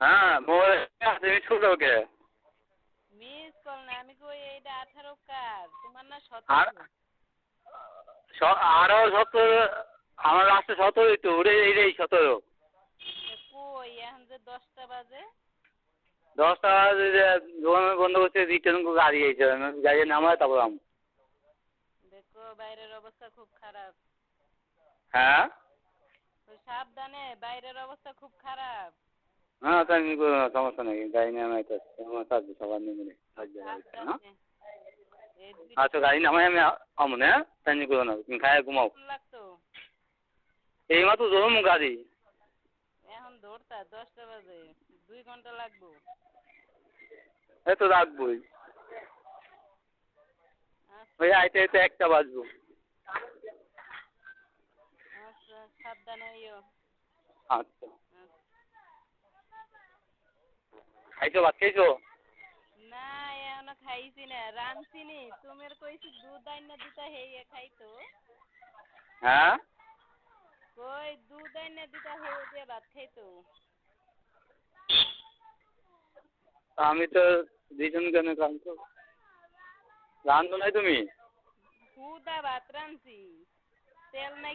হ্যাঁ মোবাইল আছে মিস করল ওকে মিস কল না আমি কই এইটা আঠারো কার তোমার না আর সতেরো স- আরও সতেরো আমার লাস্টে সতেরোই তো ওরে এইটাই সতেরো। তা কই এখন যে দশটা বাজে? দশটা দোকান বন্ধ করছে রিটার্ন গাড়ি এসে গাড়ি নামায় তারপর আম। দেখো বাইরের অবস্থা খুব খারাপ। হ্যাঁ? সাবধানে বাইরের অবস্থা খুব খারাপ। হ্যাঁ তাই নিয়ে কোনো সমস্যা নেই গাড়ি নামাই তো আমার সাথে সবার নিয়ে মিলে এই দুই আচ্ছা গাড়ি নামাই আমি আমনে হ্যাঁ? তাই নিয়ে করো না তুমি খায় ঘুমাও। এই মাত্র ধরুন গাড়ি। এখন ধরতা দশটা বাজে দুই ঘণ্টা লাগবো। এই তো রাখবোই আচ্ছা। ওই আইতে আইতে একটা বাজবো আচ্ছা সাবধানে ইয়ো আচ্ছা খাইছো ভাত খাইছো? না এখনও খাইছি না। রাঁধছি নি তোমার কইছি দুধ আইনা দিতা হেয়ে খাইতো হ্যাঁ কই দুধ আইনা দিতা হেয়ে দিয়ে ভাত খাইতো আমি তো দুইজন কেন কাঁদছো রান্ধো নাই তুমি? হুদা ভাত রাঁধছি তেল নাই।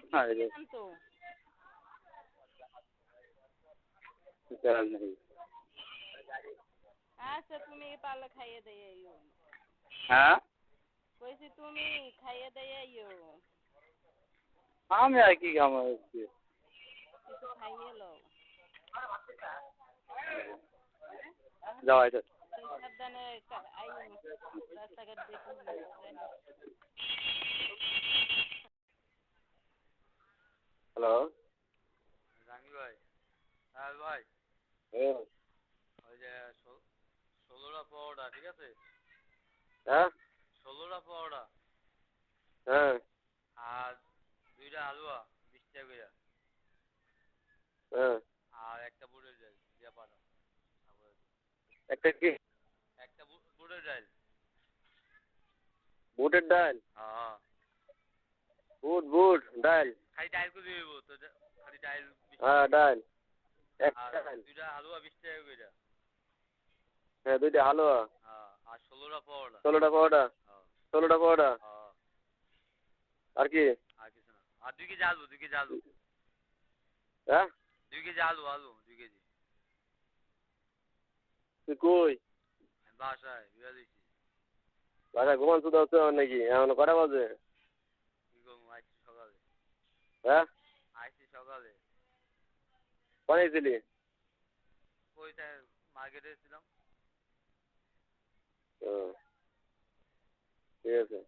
কি তেল নেই। আচ্ছা তুমি পারলে খাইয়ে দিয়ে আইও হ্যাঁ কইছি তুমি খাইয়ে দিয়ে আইও আমি আর কি খাব কিছু খাইয়ে লও যাও আইতো তুই সাবধানে কা- আইও রাস্তাঘাট দেখি হ্যালো জাঙ্গি ভাই হ্যাঁ ভাই হ্যাঁ ষোলোটা পাওয়াটা ঠিক আছে? হ্যাঁ? ষোলোটা পাওয়াটা হ্যাঁ। আর দুইটা হালুয়া বিশ টাকা করে হ্যাঁ। আর একটা বুটের ডাল দিয়া পাঠাও। একটা কি? একটা বুটের ডাল। বুটের ডাল? হ্যাঁ। বুট বুট ডাল। খালি ডাল করে দিব তো খালি ডাল হ্যাঁ ডাল। একটা ডাল। দুইটা হালুয়া বিশ টাকা করে হ্যাঁ দুইটা হালুয়া। হ্যাঁ আর ষোলোটা পাওয়াটা ষোলোটা পাওয়াটা হ্যাঁ। ষোলোটা পাওয়াটা হ্যাঁ। আর কি? আর কিছু না। আর দুই কেজি আলু দুই কেজি আলু। হ্যাঁ? দুই কেজি আলু আলু দুই কেজি। তুই কই? বাসায় বিয়া দিয়েছি বাসা ঘুমান শুধু হচ্ছে নাকি? এখন কটা বাজে? কি করব সকালে। হ্যাঁ? আইসি সকালে। বানিয়েছিলি ওইটা মার্কেটে ছিলাম ও ঠিক আছে